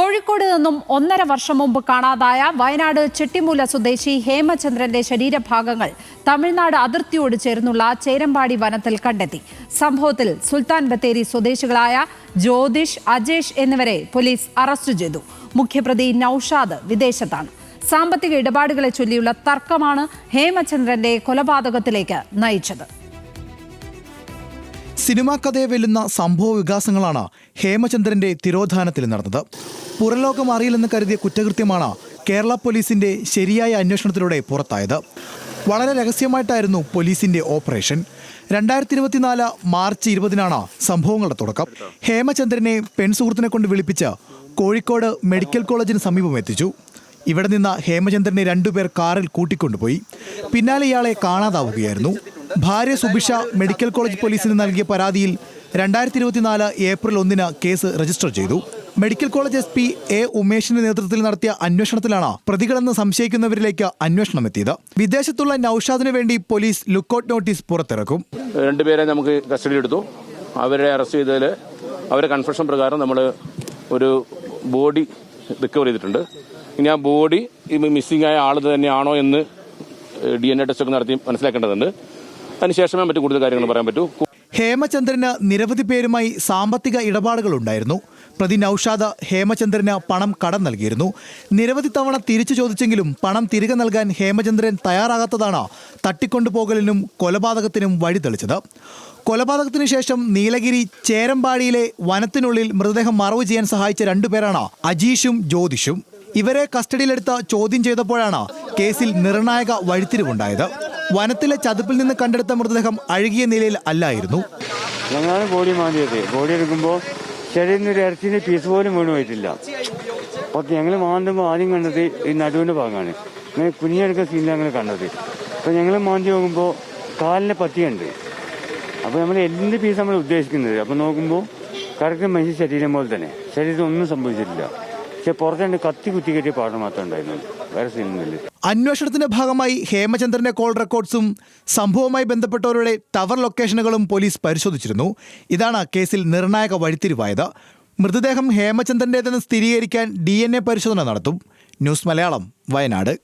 കോഴിക്കോട് നിന്നും ഒന്നര വർഷം മുമ്പ് കാണാതായ വയനാട് ചെട്ടിമൂല സ്വദേശി ഹേമചന്ദ്രന്റെ ശരീരഭാഗങ്ങൾ തമിഴ്നാട് അതിർത്തിയോട് ചേർന്നുള്ള ചേരമ്പാടി വനത്തിൽ കണ്ടെത്തി. സംഭവത്തിൽ സുൽത്താൻ ബത്തേരി സ്വദേശികളായ ജ്യോതിഷ് അജേഷ് എന്നിവരെ പോലീസ് അറസ്റ്റ് ചെയ്തു. മുഖ്യപ്രതി നൌഷാദ് വിദേശത്താണ്. സാമ്പത്തിക ഇടപാടുകളെ ചൊല്ലിയുള്ള തർക്കമാണ് ഹേമചന്ദ്രന്റെ കൊലപാതകത്തിലേക്ക് നയിച്ചത്. സിനിമാ കഥയെ വെല്ലുന്ന സംഭവ വികാസങ്ങളാണ് ഹേമചന്ദ്രന്റെ തിരോധാനത്തിൽ നടന്നത്. പുറലോകം അറിയില്ലെന്ന് കരുതിയ കുറ്റകൃത്യമാണ് കേരള പോലീസിന്റെ ശരിയായ അന്വേഷണത്തിലൂടെ പുറത്തായത്. വളരെ രഹസ്യമായിട്ടായിരുന്നു പോലീസിന്റെ ഓപ്പറേഷൻ. രണ്ടായിരത്തി ഇരുപത്തിനാല് മാർച്ച് ഇരുപതിനാണ് സംഭവങ്ങളുടെ തുടക്കം. ഹേമചന്ദ്രനെ പെൺസുഹൃത്തിനെ കൊണ്ട് വിളിപ്പിച്ച് കോഴിക്കോട് മെഡിക്കൽ കോളേജിന് സമീപം എത്തിച്ചു. ഇവിടെ നിന്ന് ഹേമചന്ദ്രനെ രണ്ടുപേർ കാറിൽ കൂട്ടിക്കൊണ്ടുപോയി. പിന്നാലെ ഇയാളെ കാണാതാവുകയായിരുന്നു. ഭാര്യ സുഭിഷ മെഡിക്കൽ കോളേജ് പോലീസിന് നൽകിയ പരാതിയിൽ രണ്ടായിരത്തി ഇരുപത്തിനാല് ഏപ്രിൽ ഒന്നിന് കേസ് രജിസ്റ്റർ ചെയ്തു. Medical college S P A ഉമേഷിന്റെ നേതൃത്വത്തിൽ നടത്തിയ അന്വേഷണത്തിലാണ് പ്രതികളെന്ന് സംശയിക്കുന്നവരിലേക്ക് അന്വേഷണം എത്തിയത്. വിദേശത്തുള്ള നൌഷാദിന് വേണ്ടി പോലീസ് ലുക്കൌട്ട് നോട്ടീസ് പുറത്തിറക്കും. രണ്ടുപേരെ നമുക്ക് കസ്റ്റഡിയിൽ എടുത്തു അവരെ അറസ്റ്റ് ചെയ്തതിൽ അവരെ കൺഫെഷൻ പ്രകാരം നമ്മൾ ഒരു ബോഡി റിക്കവർ ചെയ്തിട്ടുണ്ട്. ഇനി ആ ബോഡി മിസ്സിംഗ് ആയ ആൾ തന്നെയാണോ എന്ന് ഡി എൻ എ ടെസ്റ്റ് ഒക്കെ നടത്തി മനസ്സിലാക്കേണ്ടതുണ്ട്. അതിനുശേഷമേ മറ്റു കൂടുതൽ കാര്യങ്ങൾ പറയാൻ പറ്റൂ. ഹേമചന്ദ്രന് നിരവധി പേരുമായി സാമ്പത്തിക ഇടപാടുകൾ ഉണ്ടായിരുന്നു പ്രതി നൌഷാദ് ഹേമചന്ദ്രന് പണം കടം നൽകിയിരുന്നു. നിരവധി തവണ തിരിച്ചു ചോദിച്ചെങ്കിലും പണം തിരികെ നൽകാൻ ഹേമചന്ദ്രൻ തയ്യാറാകാത്തതാണ് തട്ടിക്കൊണ്ടുപോകലിനും കൊലപാതകത്തിനും വഴി വഴിതെളിച്ചത്. കൊലപാതകത്തിന് ശേഷം നീലഗിരി ചേരമ്പാടിയിലെ വനത്തിനുള്ളിൽ മൃതദേഹം മറവ് ചെയ്യാൻ സഹായിച്ച രണ്ടുപേരാണ് അജീഷും ജ്യോതിഷും. ഇവരെ കസ്റ്റഡിയിലെടുത്ത് ചോദ്യം ചെയ്തപ്പോഴാണ് കേസിൽ നിർണായക വഴിത്തിരിവുണ്ടായത്. വനത്തിലെ ചതുപ്പിൽ നിന്ന് കണ്ടെടുത്ത മൃതദേഹം അഴുകിയ നിലയിൽ അല്ലായിരുന്നു. ബോഡി മാന്തിയത്. ബോഡി എടുക്കുമ്പോൾ ശരീരത്തിൽ ഒരു ഇറച്ചിന്റെ പീസ് പോലും വീണ് പോയിട്ടില്ല. അപ്പോൾ ഞങ്ങൾ മാന്തുമ്പോൾ ആദ്യം കണ്ടത് ഈ നടുവിന്റെ ഭാഗമാണ്. അങ്ങനെ കുഞ്ഞെടുക്കുന്ന സീനിലാണ് ഞങ്ങൾ കണ്ടത്. അപ്പോൾ ഞങ്ങൾ മാന്തി നോക്കുമ്പോൾ കാലിന് പത്തിയുണ്ട്. അപ്പോൾ നമ്മൾ എന്ത് പീസ് നമ്മൾ ഉദ്ദേശിക്കുന്നത്? അപ്പോൾ നോക്കുമ്പോൾ കറക്റ്റ് മനുഷ്യ ശരീരം പോലെ തന്നെ. ശരീരത്തിൽ ഒന്നും സംഭവിച്ചിട്ടില്ല. പക്ഷെ കത്തി കുത്തി കെട്ടിയ പാട് മാത്രമേ ഉണ്ടായിരുന്നുള്ളൂ. വേറെ സീനൊന്നുമില്ല. അന്വേഷണത്തിന്റെ ഭാഗമായി ഹേമചന്ദ്രന്റെ കോൾ റെക്കോർഡ്സും സംഭവവുമായി ബന്ധപ്പെട്ടവരുടെ ടവർ ലൊക്കേഷനുകളും പോലീസ് പരിശോധിച്ചിരുന്നു. ഇതാണ് കേസിൽ നിർണായക വഴിത്തിരിവായത്. മൃതദേഹം ഹേമചന്ദ്രന്റേതെന്ന് സ്ഥിരീകരിക്കാൻ ഡി പരിശോധന നടത്തും. ന്യൂസ് മലയാളം വയനാട്.